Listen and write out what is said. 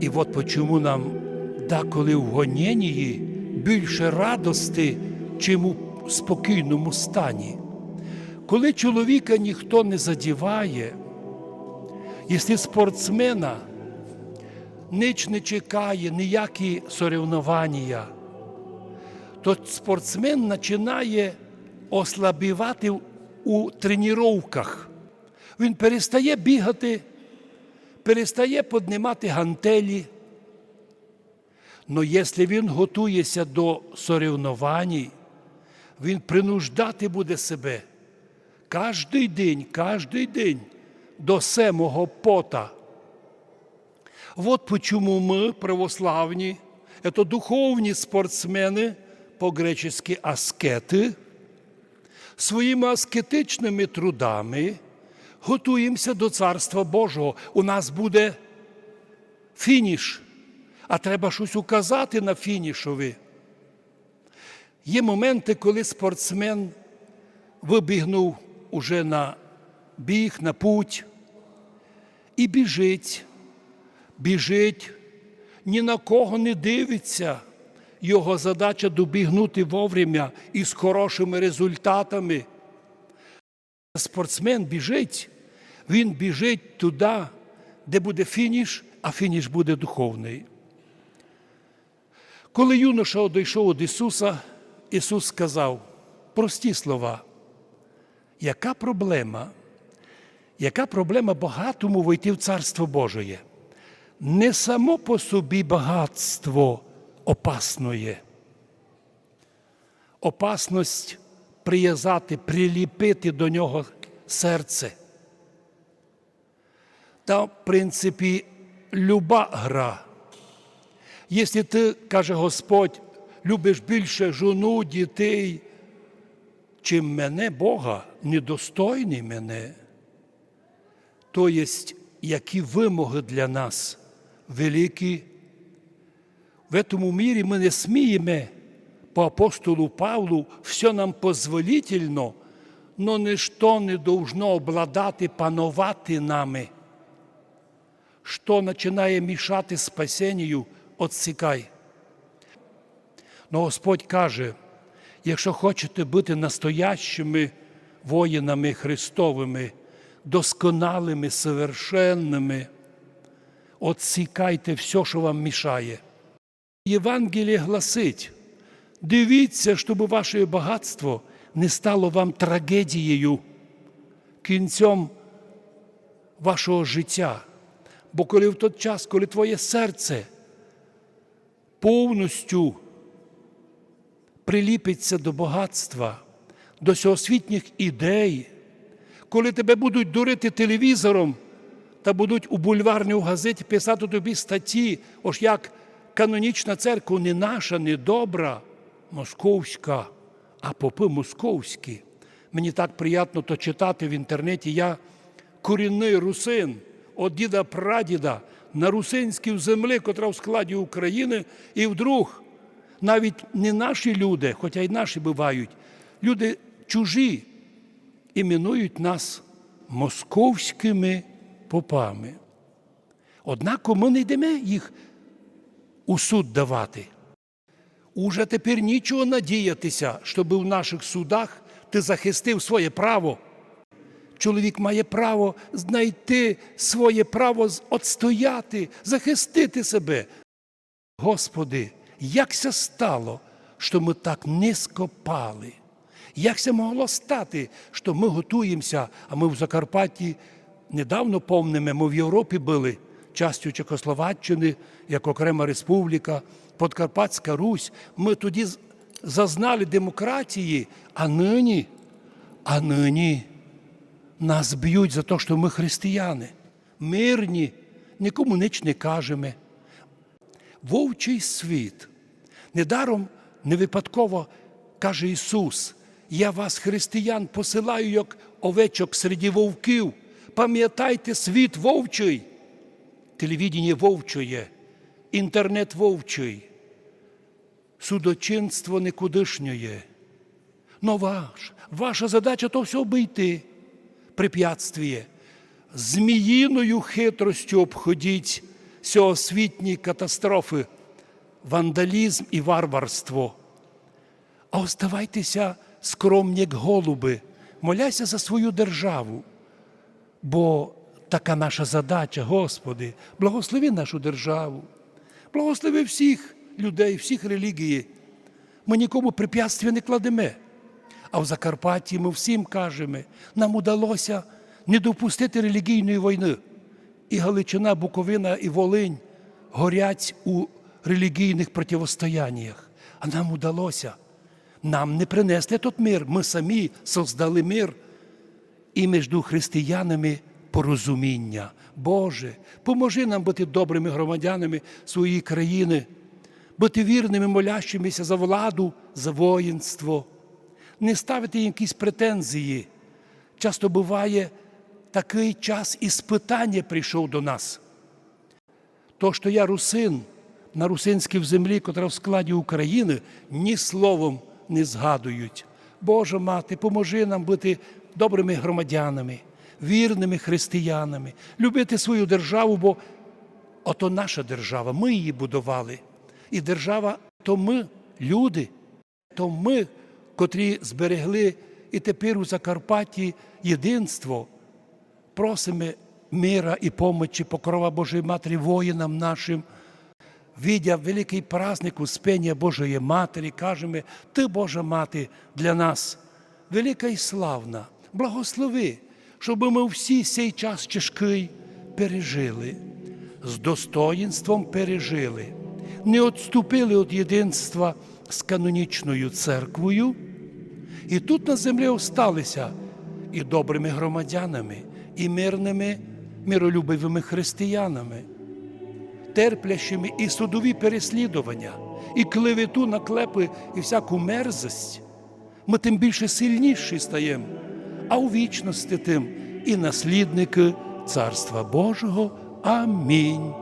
І от почому нам деколи в гоненні більше радости, чим у спокійному стані. Коли чоловіка ніхто не задіває, якщо спортсмена ніч не чекає ніякі соревнування, то спортсмен починає ослабівати у тренуваннях. Він перестає бігати, перестає піднімати гантелі. Но якщо він готується до соревнувань, він принуждати буде себе кожний день, кожний день до семого пота. Вот почему мы, православні, это духовні спортсмени, по-гречески аскети, своїми аскетичними трудами готуємося до Царства Божого. У нас буде фініш, а треба щось указати на фінішові. Є моменти, коли спортсмен вибігнув уже на біг, на путь і біжить, біжить, ні на кого не дивиться. Його задача добігнути вовремя і з хорошими результатами. Спортсмен біжить, він біжить туди, де буде фініш, а фініш буде духовний. Коли юноша одійшов від Ісуса, Ісус сказав прості слова. Яка проблема? Яка проблема багатому войти в Царство Божоє? Не само по собі багатство опасно є. Опасність прив'язати, приліпити до нього серце. Та, в принципі, люба гра. Якщо ти, каже Господь, любиш більше жону, дітей, чим мене, Бога, недостойний мене, то є які вимоги для нас великі. В цьому мірі ми не сміємо по апостолу Павлу, все нам позволительно, но ніщо не должно обладати, панувати нами. Що починає мішати спасенню, отсікай. Но Господь каже, якщо хочете бути настоящими воїнами Христовими, досконалими, совершенними, отсікайте все, що вам мішає. Євангеліє гласить, дивіться, щоб ваше багатство не стало вам трагедією, кінцем вашого життя. Бо коли в той час, коли твоє серце повністю приліпиться до багатства, до всеосвітніх ідей, коли тебе будуть дурити телевізором та будуть у бульварній у газеті писати тобі статті, ось як канонічна церква не наша, не добра, московська, а попи московські. Мені так приємно то читати в інтернеті. Я корінний русин від діда прадіда на русинській землі, котра в складі України, і вдруг навіть не наші люди, хоча й наші бувають, люди чужі іменують нас московськими попами. Однак ми не йдемо їх у суд давати. Уже тепер нічого надіятися, щоб в наших судах ти захистив своє право. Чоловік має право знайти своє право отстояти, захистити себе. Господи, як це стало, що ми так низько пали? Як це могло стати, що ми готуємося, а ми в Закарпатті недавно помнимо, ми в Європі були частю Чехословаччини, як окрема республіка, Подкарпатська Русь. Ми тоді зазнали демократії, а нині, а нині нас б'ють за те, що ми християни, мирні, нікому ніч не кажемо. Вовчий світ. Недаром не випадково каже Ісус, я вас, християн, посилаю, як овечок серед вовків. Пам'ятайте світ вовчий, телевідіння вовчує, інтернет вовчий, судочинство никудишнє. Но ваш, ваша задача то все обійти, препятствие. Зміїною хитростю обходіть всеосвітні катастрофи, вандалізм і варварство. А оставайтеся скромні, як голуби, моляйся за свою державу. Бо така наша задача, Господи, благослови нашу державу, благослови всіх людей, всіх релігій. Ми нікому препятствия не кладемо. А в Закарпатті ми всім кажемо, нам удалося не допустити релігійної війни. І Галичина, Буковина, і Волинь горять у релігійних противостояннях. А нам удалося. Нам не принесли тот мир. Ми самі создали мир і між християнами порозуміння. Боже, поможи нам бути добрими громадянами своєї країни, бути вірними, молящимися за владу, за воїнство, не ставити якісь претензії. Часто буває такий час іспитання прийшов до нас. То, що я русин на русинській землі, котра в складі України, ні словом не згадують. Божа мати, поможи нам бути добрими громадянами, вірними християнами, любити свою державу, бо ото наша держава, ми її будували. І держава то ми, люди, то ми, котрі зберегли і тепер у Закарпатті єдинство. Просимо мира і помочі, покрова Божої Матері воїнам нашим. Видя великий праздник Успення Божої Матері, кажемо, Ти, Божа Мати, для нас велика і славна, благослови, щоб ми всі цей час тяжкий пережили, з достоїнством пережили, не відступили від єдинства з канонічною церквою, і тут на землі осталися і добрими громадянами, і мирними, миролюбивими християнами терплящими і судові переслідування, і клевету наклепи, і всяку мерзость, ми тим більше сильніші стаємо, а у вічності тим і наслідники Царства Божого. Амінь.